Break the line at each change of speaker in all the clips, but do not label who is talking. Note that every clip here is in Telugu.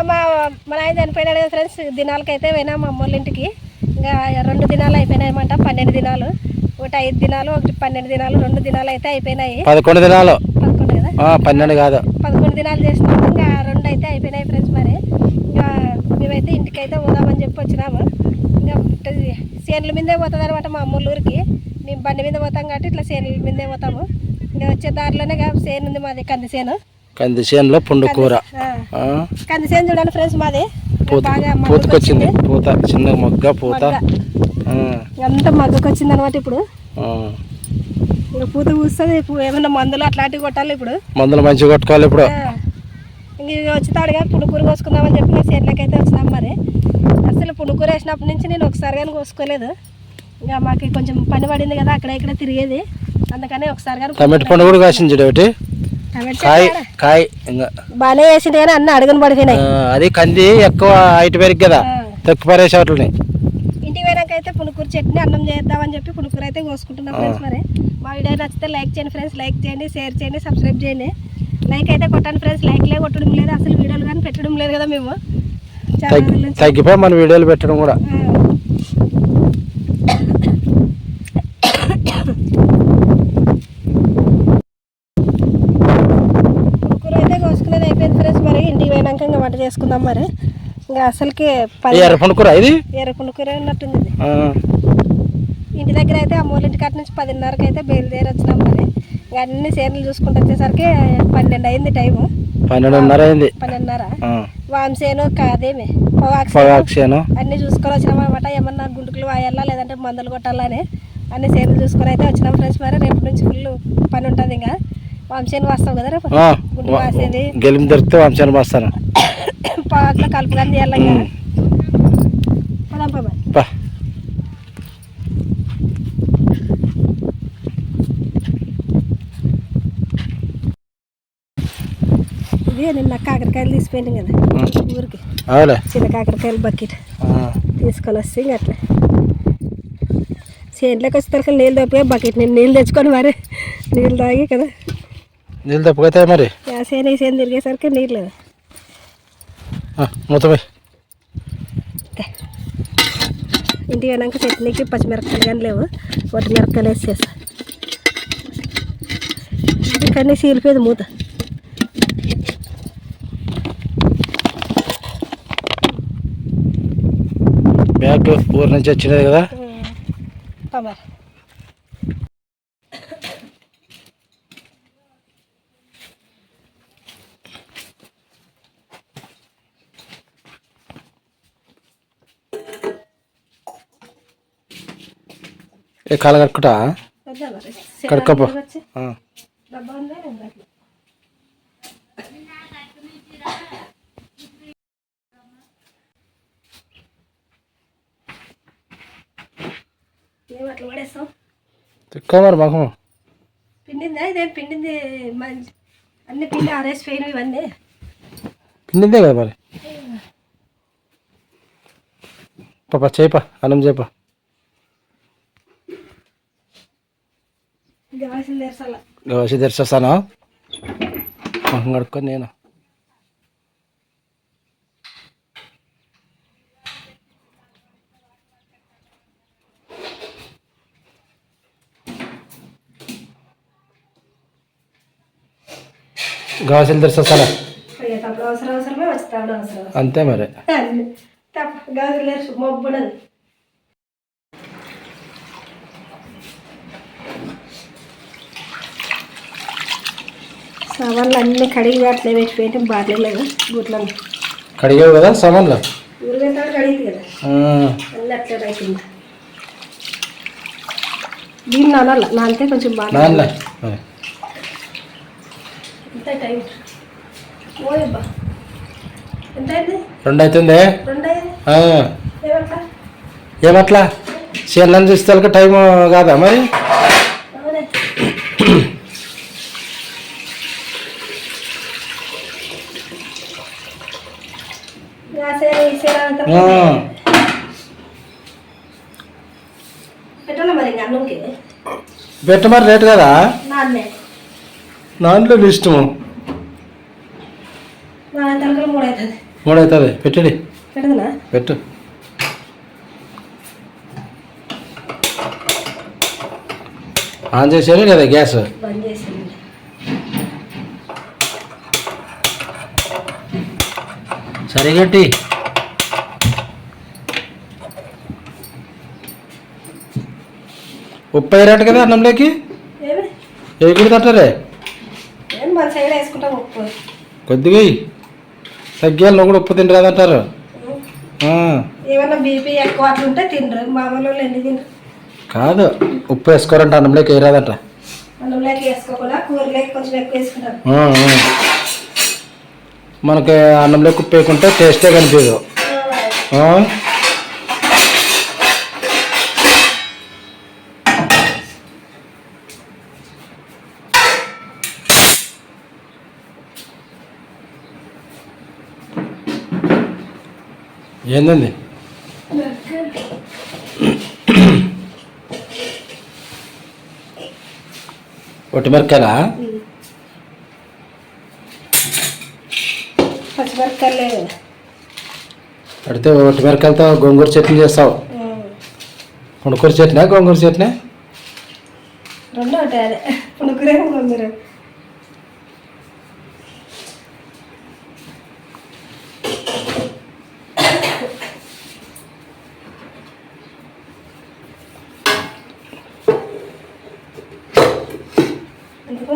ఇంకా మా మా ఆయన చనిపోయినాడు కదా ఫ్రెండ్స్ దినాలకైతే పోయినా మా అమ్మోళ్ళ ఇంటికి. ఇంకా రెండు దినాలు అయిపోయినాయన్నమాట పన్నెండు దినాలు. ఒకటి ఐదు దినాలు ఒకటి పన్నెండు దినాలు రెండు దినాలు అయితే అయిపోయినాయి.
పదకొండు దినాలు.
పదకొండు కదా?
ఆ, పన్నెండు కాదు.
పదకొండు దినాలు చేసినాము ఇంకా రెండు అయితే అయిపోయినాయి ఫ్రెండ్స్ మరి. ఇంకా మేమైతే ఇంటికైతే పోదామని చెప్పి వచ్చినాము. ఇంకా సేన్ల మీదే పోతుంది అనమాట మా అమ్మోళ్ళ ఊరికి. మేము బండి మీద పోతాం కాబట్టి ఇట్లా సేన్ల మీదే పోతాము. ఇంకా వచ్చే దారిలోనే సేను ఉంది మాది కంది సేను.
కంది చేనులో పుండు కూర.
ఆ,
ఆ,
కంది సేను చూడండి ఫ్రెండ్స్ మాది.
పూత పూతకొచ్చింది. పూత చిన్న మొగ్గ పూత. ఆ,
అంతా మగ్గకు వచ్చింది అనమాట ఇప్పుడు పూత పూస్తుంది ఇప్పుడు ఏమన్నా మందులు అట్లాంటివి కొట్టాలి ఇప్పుడు.
మందులు మంచిగా కొట్టుకోవాలి ఇప్పుడు.
ఆ, ఇంక ఇక వచ్చి పుణుకూర కోసుకుందామని చెప్పి నేను చేనులకి అయితే వచ్చినాం మరి. అసలు పుణుకూర వేసినప్పటి నుంచి నేను ఒకసారి కానీ కోసుకోలేదు. ఇంకా మాకు కొంచెం పని పడింది కదా అక్కడ ఇక్కడ తిరిగేది. అందుకని ఒకసారి కానీ
టమాటా పండు కూడా కాసింది ఒకటి. కాయ
బాగానే వేసింది కానీ అన్నీ అడుగుని పడిపోయినాయి.
అది కంది ఎక్కువ హైట్ పెరిగి కదా. తక్కువ పరేసే వాటిని.
ఇంటికి పోయినాక అయితే పుణుకూర చట్నీ అన్నం చేద్దామని చెప్పి పుణుకూర అయితే కోసుకుంటున్నాం ఫ్రెండ్స్ మరి. మా వీడియో నచ్చితే లైక్ చేయండి ఫ్రెండ్స్ లైక్ చేయండి షేర్ చేయండి సబ్స్క్రైబ్ చేయండి. లైక్ అయితే కొట్టండి ఫ్రెండ్స్ లైక్లే కొట్టడం లేదు అసలు వీడియోలు కానీ పెట్టడం లేదు కదా మేము.
తగ్గిపోయి మన వీడియోలు పెట్టడం కూడా
కూర అయితే కోసుకునేది అయిపోయింది ఫ్రెండ్స్ మరి ఇంటికి పోయినాక ఇంకా వంట చేసుకుందాం మరి. ఇంకా అసలుకి పని
ఎర్ర పండు కూర ఇది?
ఎర్రకుండ కూర ఉన్నట్టుంది ఇంటి దగ్గర అయితే అమ్మోళ్ళ ఇంటి కాడ నుంచి పదిన్నరకి అయితే బయలుదేరి వచ్చినాం మరి. ఇంకా అన్ని సేనలు చూసుకుంటూ వచ్చేసరికి పన్నెండు అయింది టైము.
పన్నెండున్నర అయింది.
పన్నెండున్నర.
ఆ,
వాంసేను కాదేమి? పొగాకు
పొగాకు చేను
అన్ని చూసుకొని వచ్చినాం అనమాట ఏమన్నా గుంటుకులు వాయాలా లేదంటే మందులు కొట్టాలని అన్ని సేనలు చూసుకొని అయితే వచ్చినాం ఫ్రెండ్స్ మరి. రేపు నుంచి ఫుల్ పని ఉంటుంది ఇంకా. వంశేను వస్తాం కదా రేపు? గుండు వాసేది.
గెలిమి దొరికితే వంశాన్ని వస్తాను.
పొగాకులో కలుపుకొని చేయాలి ఇంకా పోదాం పా. మరి. ఇది నిన్న కాకరకాయలు తీసిపోయింది కదా. ఊరికి. చిన్న కాకరకాయలు బకెట్. తీసుకొని వస్తే ఇంకా అట్లా. చేనులోకి వచ్చేసరికి నీళ్ళు తప్పిగా బకెట్ నేను నీళ్ళు తెచ్చుకొని మరి నీళ్ళు తాగి కదా.
నీళ్ళు తప్పుకైతే మరి?
ఈ చేను తిరిగేసరికి నీళ్ళు.
ఆ, మూతపోయి.
ఇంటికి పోయినాక చట్నీకి పచ్చిమిరపకాయలు కానీ లేవు. వట్టి మిరపకాయలు వేసేసా. కానీ సీలిపోయేది మూత.
బ్యాగ్ ఊరు నుంచి వచ్చినది కదా? ఏ కాలు
మరి
కడుక్కోపో. తిక్కో మరి మగము
పిండిందా? ఇదేం పిండింది? అన్ని పిండి ఆరేసిపోయినవి ఇవన్నీ.
పిండిందే కదా మరి. పాప చేయిపా అన్నం చేపా వచ్చి తెరిచేస్తాను మొహం కడుక్కొని నేను. గాసులు తెరిచేస్తాను అంతే మరి.
సామాన్లు అన్ని కడిగి అట్లే పెట్టిపోయి బార్లేదు గుట్లను
కడిగావు కదా సామాన్లు?
కడిగింది కదా.
ఆ,
అన్నీ అట్లే అయిపోయింది దీన్ని నానాల? నానితే కొంచెం బాగా. ఎంత టైం? ఓయబ్బా. ఎంత అయింది
రెండు అవుతుంది
రెండు అయింది
ఆ,
ఏమట్లా?
చీరలను చూస్తే టైం కాదా మరి
అవునే రాసే ఈసేరా అంతా
ఆ,
పెట్టాలి మరి ఇంకా అన్నంకి
పెట్ట మరి రేటు కదా దాంట్లో నీ ఇష్టము
మూడు అవుతుంది
మూడు అవుతుంది పెట్టడి పెట్టు ఆన్ చేసేది లేదా గ్యాస్ సరే గట్టి ఉప్పు అయ్యారట కదా అన్నంలోకి? వేయకూడదు
ఉప్పు.
కొద్దిగా. తగ్గాలి నువ్వు కూడా ఉప్పు తింటారంటారు
ఏమన్నా బీపీ ఎక్కువ అట్లా ఉంటే తినరు మామూలు వాళ్ళు ఎన్ని తినరు
కాదు ఉప్పు వేసుకోరంట అన్నంలోకి వేయరాదంట.
అన్నంలోకి వేసుకోకుండా కూరలోకి కొంచెం ఎక్కువ వేసుకుంటారు.
ఆ, ఆ. మనకి అన్నంలోకి ఉప్పు వేయకుంటే టేస్టే కనిపించదు. ఏందండి ఒట్టిమిరకాయలా
పచ్చిమిరపకాయలు లేవు
అడితే ఒట్టిమిరకాయలతో గోంగూర చట్నీ చేస్తావు పుణుకూర చట్నీ గోంగూర చట్నీ
రెండు ఒకటే అదే పుణుకురేమో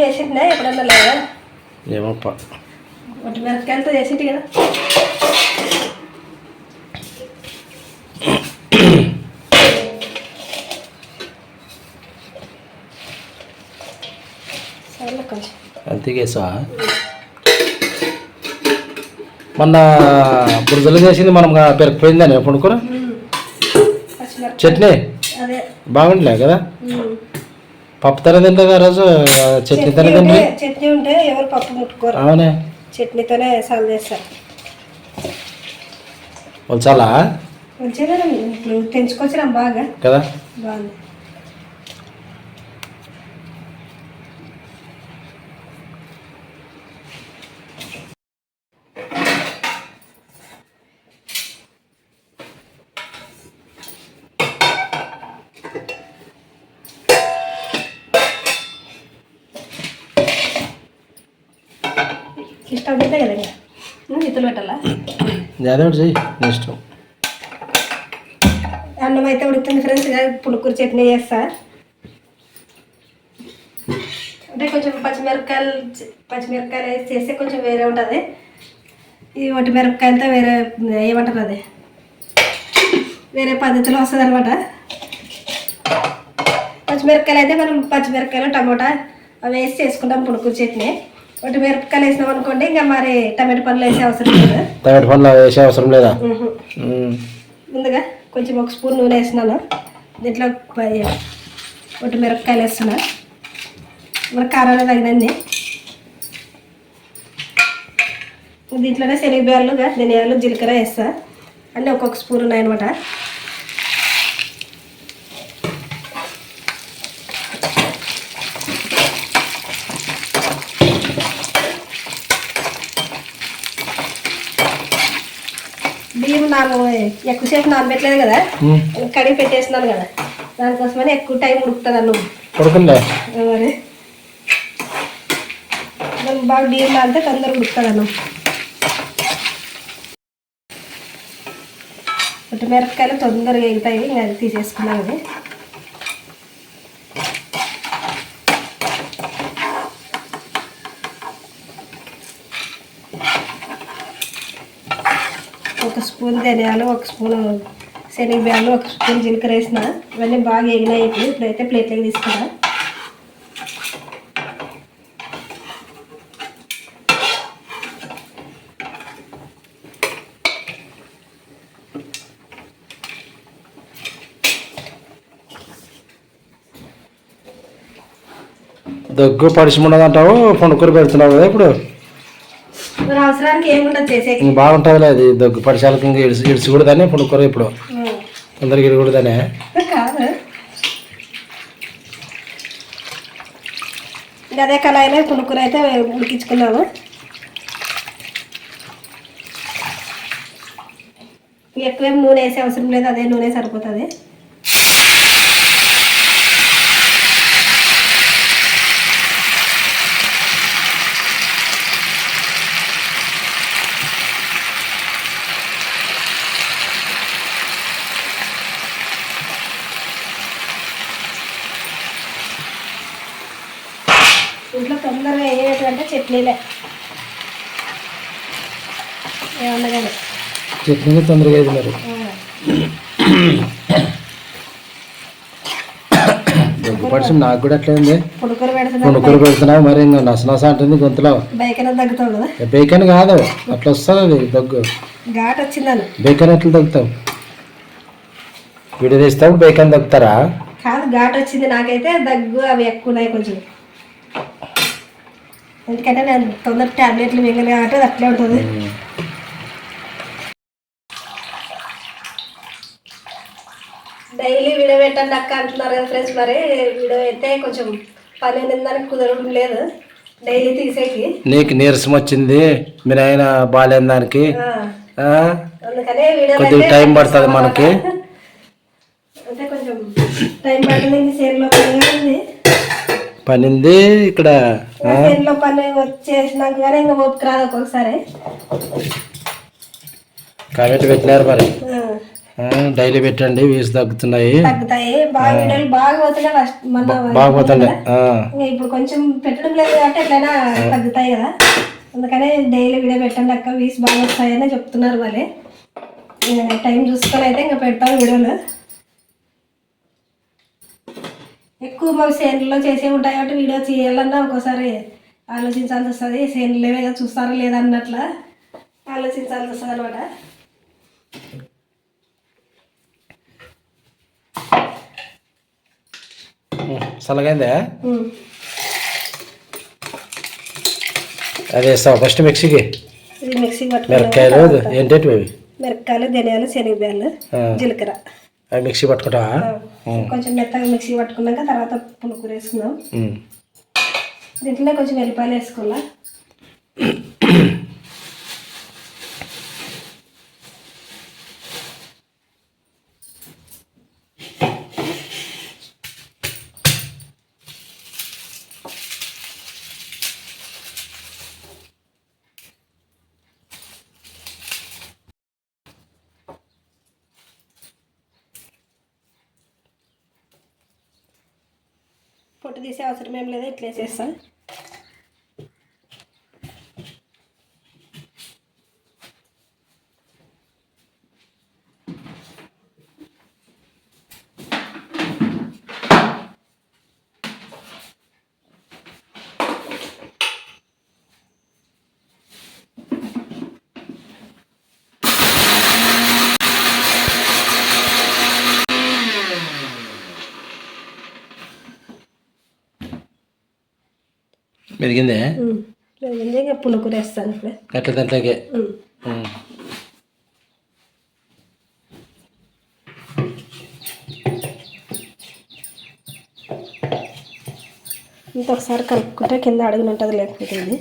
చేసిందా? ఎప్పుడన్నా లేదా?
ఏమప్ప.
ఒకటి మిరపకాయలతో చేసింటి కదా.
అంతేకేసా మొన్న బురదలు చేసింది మనం పుణుకూర
పచ్చిమిరపకాయ.
చట్నీ? బాగుండలే కదా. పప్పు తన తింటుంది ఆ రోజు చట్నీ తిండి
ఉంటే చట్నీ ఉంటే ఎవరు పప్పు ముట్టుకోరు.
అవునే.
చట్నీతోనే సాల్వ్ చేస్తారు.
వాళ్ళు చాలా
మంచిగా ఇప్పుడు తెంచుకొచ్చినాం బాగా.
కదా?
బాగుంది. ఇష్టం అయితే కదా ఇంకా. నువ్వు ఇతలు పెట్టాలా?
అదే ఒకటి చెయ్యి
అన్నం అయితే ఉడుకుతుంది ఫ్రెండ్స్ పులుకూర చట్నీ చేస్తా. అంటే కొంచెం పచ్చిమిరపకాయలు పచ్చిమిరపకాయలు వేసి చేస్తే కొంచెం వేరే ఉంటుంది. ఈ ఒట్టి మిరపకాయలతో వేరే ఏమంటారు అది? వేరే పద్ధతిలో వస్తుంది అనమాట పచ్చిమిరపకాయలు అయితే మనం పచ్చిమిరపకాయలు టమోటా అవి వేసి చేసుకుంటాం పులుకూర చట్నీ. ఒట్టి మిరపకాయలు వేసినాం అనుకోండి ఇంకా మరి టమాటో పండ్లు వేసే అవసరం లేదు.
టమాటో పండ్లు వేసే అవసరం లేదా.
ముందుగా కొంచెం ఒక స్పూన్ నూనె వేస్తున్నాను. దీంట్లో ఒట్టి మిరపకాయలు వేస్తున్నా మన కారాలు తగినండి దీంట్లోనే శనగబేళ్ళు ధనియాలు జీలకర్ర వేస్తా. అన్నీ ఒక్కొక్క స్పూన్ ఉన్నాయన్నమాట. నాకు ఎక్కువసేపు నానబెట్టలేదు కదా. కడిగి పెట్టేసినాను కదా. దానికోసమని ఎక్కువ టైం ఉడుకుతుంది అన్నం. మరి. బాగా బియ్యం నానితే తొందరగా ఉడుకుతుంది అన్నం. మిరపకాయలు తొందరగా ఎగుతాయి ఇంకా అది తీసేసుకున్నాను అది ఒక స్పూన్ ధనియాలు ఒక స్పూన్ శనగబ్యాలు ఒక స్పూన్ జీలకర్ర వేసిన. ఇవన్నీ బాగా ఎగినాయి ఇప్పుడు. ఇప్పుడైతే ప్లేట్లోకి తీసుకున్నా
దగ్గు పడిచిముండదు అంటావు పుణుకూర పెడుతున్నావు? కదా ఇప్పుడు
అవసరానికి ఏముండదు చేసేకి.
ఇంక బాగుంటుందిలే అది. దగ్గు పడిచాలకి ఇంక ఇడిసి ఇడిసి కూడా దాన్ని పుణుకూర ఇప్పుడు తొందరగా ఇడి కూడా దానే
అదే కళాయిలో పునుకుని అయితే ఉడికించుకున్నాము. ఎక్కువేం నూనె వేసే అవసరం లేదు అదే నూనె సరిపోతుంది ఇంట్లో తొందరగా అయ్యేటంటే చట్నీలే ఏమన్నా
తొందరగా అయింది మరి. పరిచయం నాకు కూడా అట్లే ఉంది. కొనుక్కొని పెడుతున్నావు మరి ఇంకా నస నస అంటుంది గొంతులో.
బైకన కదా.
అట్లా వస్తుంది అది దగ్గు బేకన్ ఎట్లా తగ్గుతావు? విడి తీస్తావు బేకన్ తగ్గుతారా?
కాదు ఘాట్ వచ్చింది నాకైతే దగ్గు అవి ఎక్కువ ఉన్నాయి కొంచెం. ఎందుకంటే నేను తొందర టాబ్లెట్లు మిగిలిన కాబట్టి అది అట్లే ఉంటుంది. డైలీ వీడియో పెట్టండి అక్క అంటున్నారు కదా ఫ్రెండ్స్ మరి. వీడియో అయితే కొంచెం పని ఉందని కుదరడం లేదు. డైలీ తీసేకి.
నీకు నీరసం వచ్చింది మీ నాయన బాగాలేని దానికి. కొద్దిగా టైం పడుతుంది మనకి.
అంటే కొంచెం టైం పడుతుంది ఉంది.
పనింది ఇక్కడ?
సేన్లో పని కానీ ఇంకా ఓపిక రాదు ఒక్కొక్కసారి
కాబట్టి పెట్టినారు మరి. డైలీ పెట్టండి వీసు తగ్గుతున్నాయి.
తగ్గుతాయి. బాగా వీడియోలు బాగా పోతున్నాయి ఫస్ట్ మన
బాగా పోతుండే
ఇప్పుడు కొంచెం పెట్టడం లేదు కాబట్టి ఎట్లయినా తగ్గుతాయి కదా. అందుకనే డైలీ వీడియో పెట్టండి అక్క వీస్ బాగా వస్తాయని చెప్తున్నారు ఇంకా టైం చూసుకొని అయితే ఇంకా పెడతాం వీడియోలు. ఎక్కువ మా సేన్లలో చేసే ఉంటాయి కాబట్టి వీడియో చేయాలన్నా ఒక్కోసారి ఆలోచించాల్సి వస్తుంది. సేన్లు ఏవే చూస్తారా లేదా అన్నట్ల ఆలోచించాల్సి వస్తుంది అనమాట
చల్లగైందా అది వేస్తావు ఫస్ట్ మిక్సీకి.
మిక్సీ
మిరపకాయలు ఏంటంటే
మిరపకాయలు ధనియాలు
ఆ.
జీలకర్ర.
అవి మిక్సీ పట్టుకుంటావా?
కొంచెం మెత్తగా మిక్సీ పట్టుకున్నాక తర్వాత పులుకూర వేసుకుందాం
ఉమ్.
దీంట్లో కొంచెం వెల్లిపాయలు వేసుకోవాలా? పొట్టు తీసే అవసరం ఏం లేదు ఇట్లా వేసేస్తాం
మెరిగిందే
లేదంటే ఇంకా పులుకూర వేస్తాను ఇప్పుడు.
అట్లా దాంట్లోకి
ఉమ్.
ఉమ్.
ఇంత ఒకసారి కలుపుకుంటే కింద అడుగున ఉంటుంది లేకపోతే ఇది.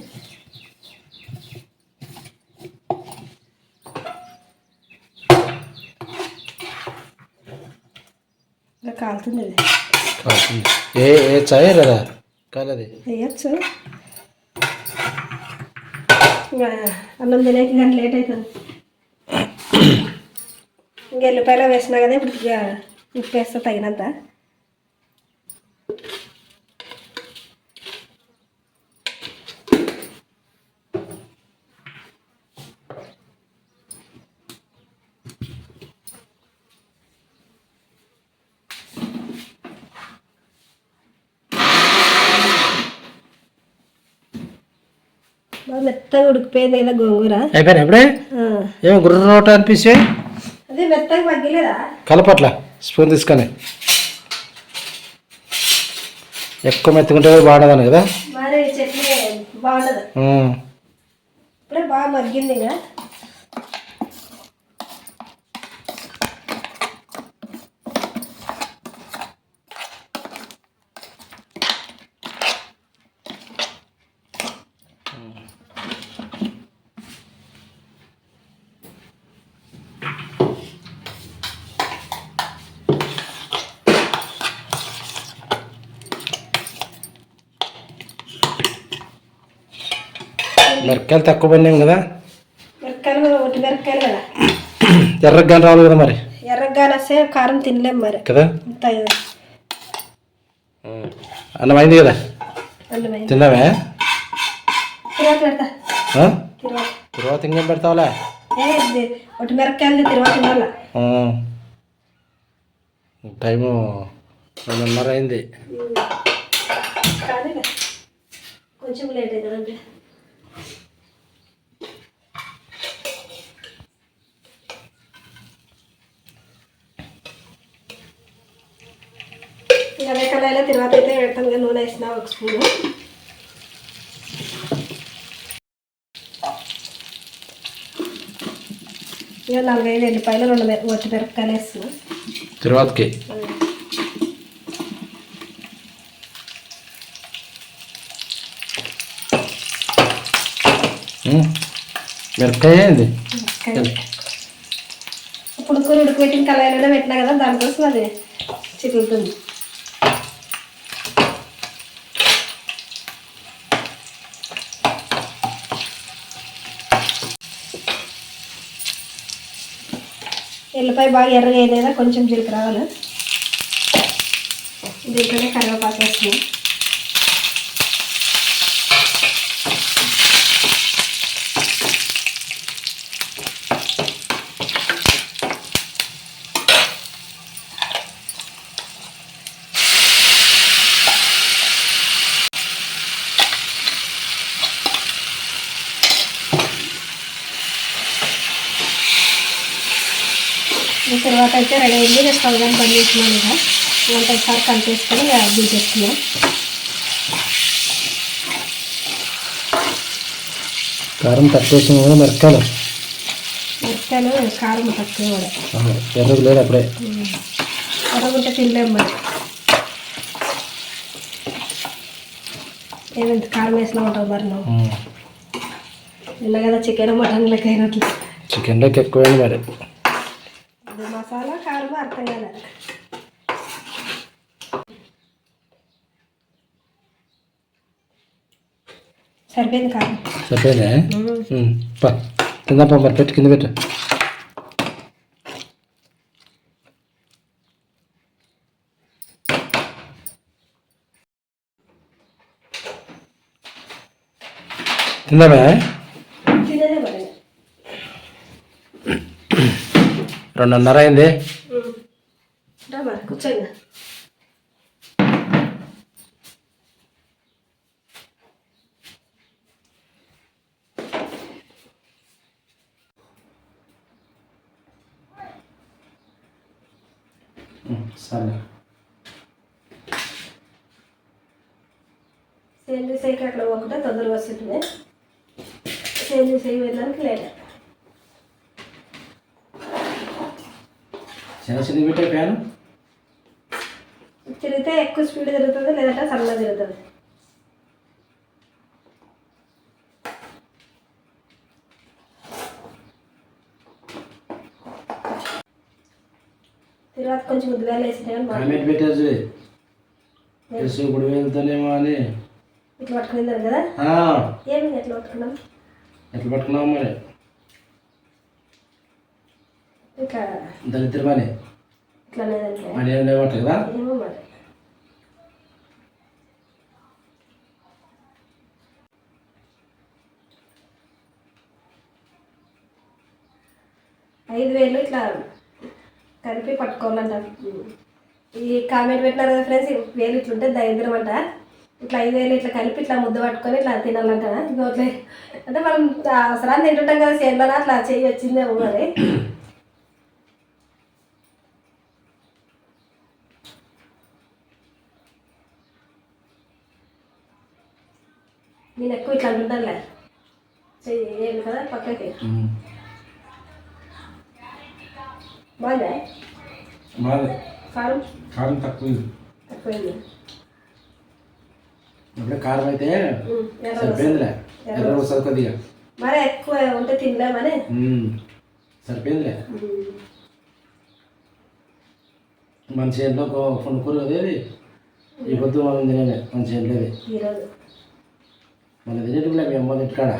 కాలుతుంది.
ఏ ఏ చాయ్ కదా కాలది?
వేయచ్చు. ఇంకా అన్నం తినేకి కానీ లేట్ అవుతుంది. ఇంకా ఎల్లిపాయలు వేసినా కదా ఇప్పుడు ఇక ఉప్పు వేస్తా తగినంత బాగా మెత్తగా ఉడికిపోయింది కదా గోంగూర.
అయిపోయినా ఎప్పుడే
ఆ.
ఏమో గుర్ర నోట అనిపిస్తే?
అదే మెత్తగా మగ్గలేదా?
కలపట్ల స్పూన్ తీసుకొని. ఎక్కువ మెత్తుకుంటే వాడదాను కదా?
మరి చట్నీ బాగుండదు. ఇప్పుడే బాగా మగ్గింది ఇంకా.
మిరపకాయలు తక్కువ పడినాం కదా.
మిరపకాయలు కూడా ఒట్టి మిరపకాయలు కదా.
ఎర్రగా రావాలి కదా మరి.
ఎర్రగా వస్తే కారం తినలేం మరి.
కదా. అన్నం అయింది కదా? తిన్నావే?
తిరువాత
ఇంకేం పెడతావులే?
ఒట్టి మిరపకాయలు తిరువాత.
టైము రెండున్నర అయింది.
కొంచెం లేట్ అవుతుందండి అదే కళాయిలో తర్వాత అయితే పెడతాను నూనె వేసిన ఒక స్పూను. ఇక నాలుగైదు ఎల్లిపాయలు రెండు ఒట్టి మిరపకాయలు వేస్తున్నా.
తర్వాతకి. మిరపకాయ ఏంది?
ఇప్పుడు కూర ఉడకబెట్టిన కళాయిలోనే పెట్టినా కదా దానికోసం అది చిక్కుతుంది ఎల్లిపాయ బాగా ఎర్రగా అయ్యేదా కొంచెం జీలకర్ర రావాలి. దీంట్లోనే కరివేపాకు వేస్తున్నాం ఈ తర్వాత అయితే రెడీ అయింది ఇక స్టవ్ కానీ బంద్ చేసినాను ఇక వంట ఒకసారి కలిపేసుకొని దించేస్తున్నాం
కారం తక్కువ వేసిన కదా మిరపకాయలు
మిరపకాయలు కారం తక్కువ కూడా.
ఆహా, ఎర్రది లేదు అప్పుడే.
ఎర్రగుంటే తినలేము మరి. ఏమింత కారం వేసినా ఉంటావు మరి నువ్వు. నిన్న కదా చికెన్ మటన్ లెక్క అయినట్లు.
చికెన్లోకి ఎక్కువైంది మరి.
మసాలా కారం అర్థం కదా సరిపోయింది కారం
సరిపోయిందా. పా తిందాపా మరి పెట్టు కింద పెట్టు తిందామే
తినేదే మరి
రెండున్నర అయింది.
కూర్చోండి.
సరే.
సేంద్రీయ సేక అక్కడ పోకుండా తొందరగా వస్తుంది. సేంద్రీయ సేక వెళ్ళడానికి లేట్.
చిన్న చిన్న పెట్టే ఫ్యాన్?
తిరిగితే ఎక్కువ స్పీడ్ తిరుగుతుంది లేదంటే సన్నగా తిరుగుతుంది. తర్వాత కొంచెం ముద్దుగా వేసినా కానీ బాగా
కామెంట్ పెట్టేసి ఎస్ ఇప్పుడు వెళ్తానేమో అని.
ఇట్లా పట్టుకునిందారు కదా? ఏమి ఎట్లా పట్టుకున్నాం
ఎట్లా పట్టుకున్నావు మరి?
ఇట్లా
దరిద్రమని?
ఇట్లా లేదంటే?
మరి ఏం లేవట కదా?
ఏమో మరి. ఐదు వేలు ఇట్లా కలిపి పట్టుకోవాలంట ఈ కామెంట్ పెట్టినారు కదా ఫ్రెండ్స్ వేలు ఇట్లా ఉంటే దరిద్రం అంట. ఇట్లా ఐదు వేలు ఇట్లా కలిపి ఇట్లా ముద్ద పట్టుకొని ఇట్లా తినాలంట ఇంకోట్లే అంటే మనం అవసరాన్ని తింటుంటాం కదా చేనులో అట్లా చెయ్యి వచ్చిందేమో మరి. నేను ఎక్కువ ఇట్లా చెయ్యి ఏం కదా పక్కకి. బాగుందా?
బాగా
కారం?
కారం తక్కువ.
తక్కువైంది.
అప్పుడే కారం అయితే సరిపోయిందిలే.
ఎర్ర
వస్తుంది కొద్దిగా
మరి ఎక్కువ ఉంటే తినలేమని.
సరిపోయిందిలే. మన చేతిలో ఒక కొనుక్కోరు కదా ఇది ఈ పొద్దు మనం తినలే. మన చేతిలో మన విజయకులకి మొదటి
కాడ